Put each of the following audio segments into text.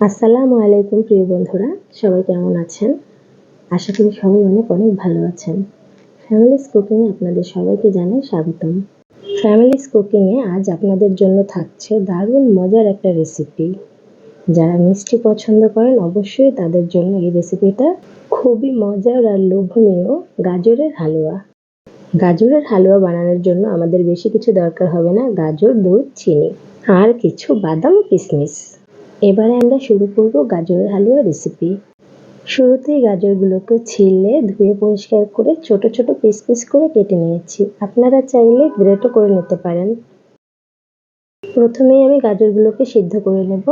আসসালামু আলাইকুম, প্রিয় বন্ধুরা। সবাই কেমন আছেন? আশা করি সবাই অনেক অনেক ভালো আছেন। ফ্যামিলিস কুকিংয়ে আপনাদের সবাইকে জানাই স্বাগতম। ফ্যামিলিস কুকিংয়ে আজ আপনাদের জন্য থাকছে দারুণ মজার একটা রেসিপি যারা মিষ্টি পছন্দ করেন, অবশ্যই তাদের জন্য এই রেসিপিটা খুবই মজার আর লোভনীয় গাজরের হালুয়া। গাজরের হালুয়া বানানোর জন্য আমাদের বেশি কিছু দরকার হবে না, গাজর, দুধ, চিনি, আর কিছু বাদাম কিশমিশ এবারে আমরা শুরু করব গাজরের হালুয়া রেসিপি শুরুতেই গাজরগুলোকে ছিলে ধুয়ে পরিষ্কার করে ছোট ছোট পিস পিস করে কেটে নিয়েছি। আপনারা চাইলে গ্রেটও করে নিতে পারেন। প্রথমেই আমি গাজরগুলোকে সিদ্ধ করে নেব।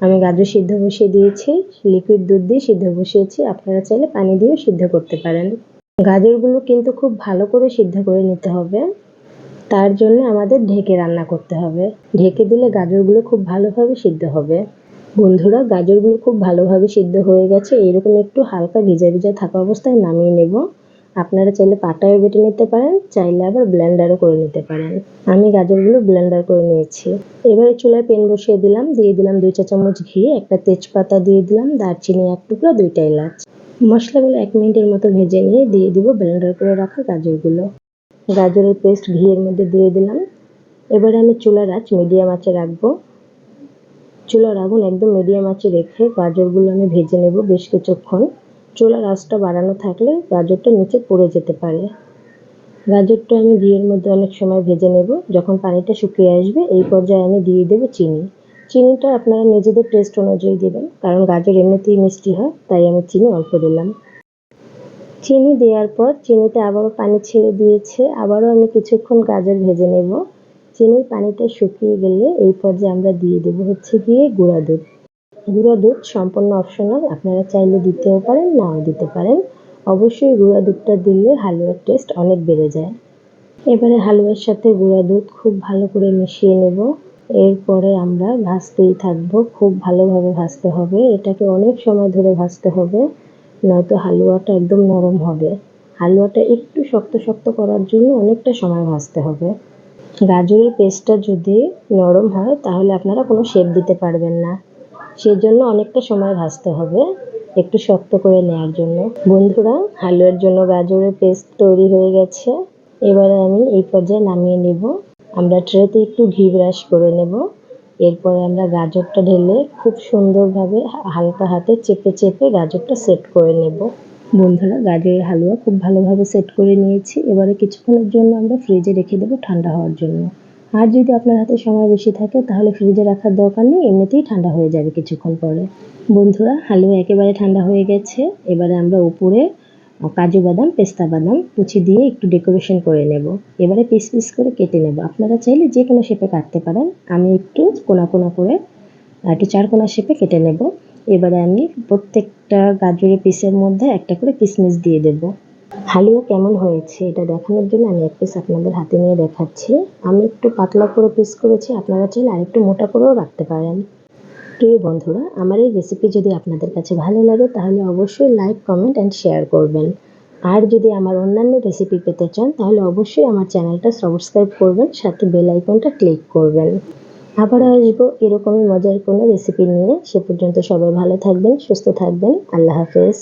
আমি গাজর সিদ্ধ বসিয়ে দিয়েছি। লিকুইড দুধ দিয়ে সিদ্ধ বসিয়েছি। আপনারা চাইলে পানি দিয়েও সিদ্ধ করতে পারেন। গাজরগুলো কিন্তু খুব ভালো করে সিদ্ধ করে নিতে হবে। তার জন্য আমাদের ঢেকে রান্না করতে হবে। ঢেকে দিলে গাজরগুলো খুব ভালোভাবে সিদ্ধ হবে। বন্ধুরা, গাজরগুলো খুব ভালোভাবে সিদ্ধ হয়ে গেছে। এরকম একটু হালকা ভিজা ভিজা থাকা অবস্থায় নামিয়ে নেব। আপনারা চাইলে পাটায় বেটে নিতে পারেন, চাইলে আবার ব্লেন্ডারও করে নিতে পারেন। আমি গাজরগুলো ব্লেন্ডার করে নিয়েছি। এবারে চুলায় পেন বসিয়ে দিলাম। দিয়ে দিলাম দুই চা চামচ ঘি, একটা তেজপাতা দিয়ে দিলাম, দারচিনি এক টুকরো, দুইটা এলাচ। মশলাগুলো এক মিনিটের মতো ভেজে নিয়ে দিয়ে দিব ব্লেন্ডার করে রাখা গাজরগুলো। গাজরের পেস্ট ঘিয়ের মধ্যে দিয়ে দিলাম। এবারে আমি চুলার আঁচ মিডিয়াম আঁচে রাখব। চুলার আগুন একদম মিডিয়াম আঁচে রেখে গাজরগুলো আমি ভেজে নেব বেশ কিছুক্ষণ। চুলার আঁচটা বাড়ানো থাকলে গাজরটা নিচে পড়ে যেতে পারে। গাজরটা আমি ঘিয়ের মধ্যে অনেক সময় ভেজে নেব। যখন পানিটা শুকিয়ে আসবে, এই পর্যায়ে আমি দিয়ে দেবো চিনি। চিনিটা আপনারা নিজেদের টেস্ট অনুযায়ী দেবেন, কারণ গাজর এমনিতেই মিষ্টি হয়, তাই আমি চিনি অল্প দিলাম। চিনি দেওয়ার পর চিনিতে আবারও পানি ছেড়ে দিয়েছে। আবারও আমি কিছুক্ষণ গাজর ভেজে নেব। চিনির পানিটা শুকিয়ে গেলে এই পর্যায়ে আমরা দিয়ে দেব হচ্ছে গিয়ে গুঁড়া দুধ। গুঁড়া দুধ সম্পূর্ণ অপশনাল আপনারা চাইলে দিতেও পারেন, নাও দিতে পারেন। অবশ্যই গুঁড়া দুধটা দিলে হালুয়ার টেস্ট অনেক বেড়ে যায়। এবারে হালুয়ার সাথে গুঁড়া দুধ খুব ভালো করে মিশিয়ে নেব। এরপরে আমরা ভাজতেই থাকব। খুব ভালোভাবে ভাজতে হবে। এটাকে অনেক সময় ধরে ভাজতে হবে। নয়তো হালুয়াটা একদম নরম হবে। হালুয়াটা একটু শক্ত শক্ত করার জন্য অনেকটা সময় ভাজতে হবে। গাজরের পেস্টটা যদি নরম হয়, তাহলে আপনারা কোনো শেপ দিতে পারবেন না। সেজন্য অনেকটা সময় ভাজতে হবে একটু শক্ত করে নেওয়ার জন্য। বন্ধুরা, হালুয়ার জন্য গাজরের পেস্ট তৈরি হয়ে গেছে। এবারে আমি এই পর্যায়ে নামিয়ে নেব। আমরা ট্রেতে একটু ঘি ব্রাশ করে নেব। এরপরে আমরা গাজরটা ঢেলে খুব সুন্দরভাবে হালকা হাতে চেপে চেপে গাজরটা সেট করে নেব। বন্ধুরা, গাজরের হালুয়া খুব ভালোভাবে সেট করে নিয়েছি। এবারে কিছুক্ষণের জন্য আমরা ফ্রিজে রেখে দেবো ঠান্ডা হওয়ার জন্য। আর যদি আপনার হাতে সময় বেশি থাকে, তাহলে ফ্রিজে রাখার দরকার নেই, এমনিতেই ঠান্ডা হয়ে যাবে কিছুক্ষণ পরে। বন্ধুরা, হালুয়া একেবারে ঠান্ডা হয়ে গেছে। এবারে আমরা উপরে কাজু বাদাম, পেস্তা বাদাম কুচি দিয়ে একটু ডেকোরেশন করে নেব। এবারে পিস পিস করে কেটে নেব। আপনারা চাইলে যে কোনো শেপে কাটতে পারেন। আমি একটু কোনা কোনা করে একটু চার কোনা শেপে কেটে নেব। এবারে আমি প্রত্যেকটা গাজরের পিসের মধ্যে একটা করে কিশমিশ দিয়ে দেব। হালুয়া কেমন হয়েছে এটা দেখানোর জন্য আমি এক পিস আপনাদের হাতে নিয়ে দেখাচ্ছি। আমি একটু পাতলা করে পিস করেছি, আপনারা চাইলে আরেকটু মোটা করেও রাখতে পারেন। প্রিয় বন্ধুরা, আমার এই রেসিপি যদি আপনাদের কাছে ভালো লাগে, তাহলে অবশ্যই লাইক কমেন্ট অ্যান্ড শেয়ার করবেন। আর যদি আমার অন্যান্য রেসিপি পেতে চান, তাহলে অবশ্যই আমার চ্যানেলটা সাবস্ক্রাইব করবেন, সাথে বেল আইকনটা ক্লিক করবেন। আবার আসব এরকমই মজার কোনো রেসিপি নিয়ে। সে পর্যন্ত সবাই ভালো থাকবেন, সুস্থ থাকবেন। আল্লাহ হাফেজ.